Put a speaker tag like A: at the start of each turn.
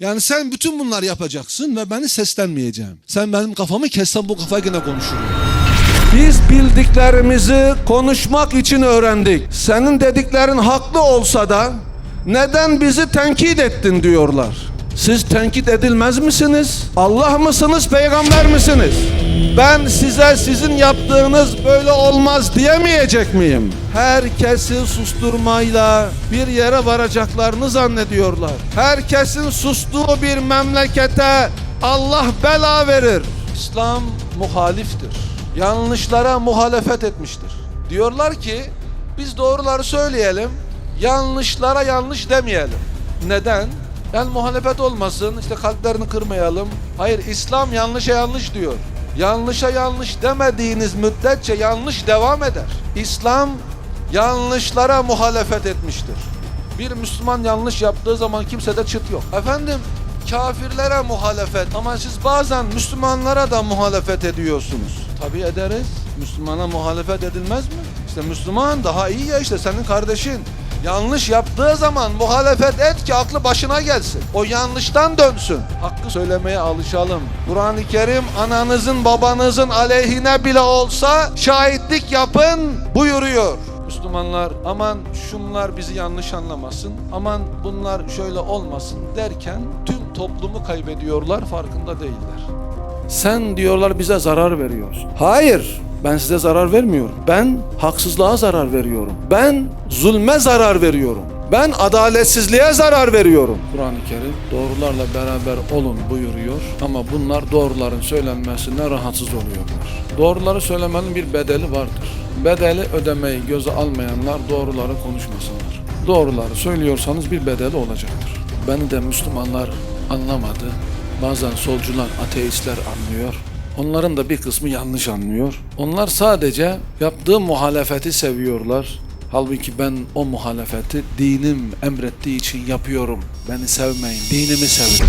A: Yani sen bütün bunlar yapacaksın ve beni seslenmeyeceğim. Sen benim kafamı kessen bu kafa yine konuşurum.
B: Biz bildiklerimizi konuşmak için öğrendik. Senin dediklerin haklı olsa da neden bizi tenkit ettin diyorlar. Siz tenkit edilmez misiniz? Allah mısınız, peygamber misiniz? Ben size sizin yaptığınız böyle olmaz diyemeyecek miyim? Herkesi susturmayla bir yere varacaklarını zannediyorlar. Herkesin sustuğu bir memlekete Allah bela verir. İslam muhaliftir yanlışlara muhalefet etmiştir. Diyorlar ki biz doğruları söyleyelim, yanlışlara yanlış demeyelim. Neden? Yani muhalefet olmasın, işte kalplerini kırmayalım. Hayır, İslam yanlışa yanlış diyor. Yanlışa yanlış demediğiniz müddetçe yanlış devam eder. İslam yanlışlara muhalefet etmiştir. Bir Müslüman yanlış yaptığı zaman kimsede çıt yok. Efendim kafirlere muhalefet ama siz bazen Müslümanlara da muhalefet ediyorsunuz. Tabi ederiz. Müslümana muhalefet edilmez mi? İşte Müslüman daha iyi ya işte senin kardeşin. Yanlış yaptığı zaman muhalefet et ki aklı başına gelsin. O yanlıştan dönsün. Hakkı söylemeye alışalım. Kur'an-ı Kerim ananızın babanızın aleyhine bile olsa şahitlik yapın buyuruyor. Müslümanlar aman şunlar bizi yanlış anlamasın, aman bunlar şöyle olmasın derken tüm toplumu kaybediyorlar farkında değiller. Sen diyorlar bize zarar veriyorsun. Hayır. Ben size zarar vermiyorum. Ben haksızlığa zarar veriyorum. Ben zulme zarar veriyorum. Ben adaletsizliğe zarar veriyorum. Kur'an-ı Kerim doğrularla beraber olun buyuruyor ama bunlar doğruların söylenmesine rahatsız oluyorlar. Doğruları söylemenin bir bedeli vardır. Bedeli ödemeyi göze almayanlar doğruları konuşmasınlar. Doğruları söylüyorsanız bir bedeli olacaktır. Beni de Müslümanlar anlamadı. Bazen solcular, ateistler anlıyor. Onların da bir kısmı yanlış anlıyor. Onlar sadece yaptığı muhalefeti seviyorlar. Halbuki ben o muhalefeti dinim emrettiği için yapıyorum. Beni sevmeyin, dinimi sevin.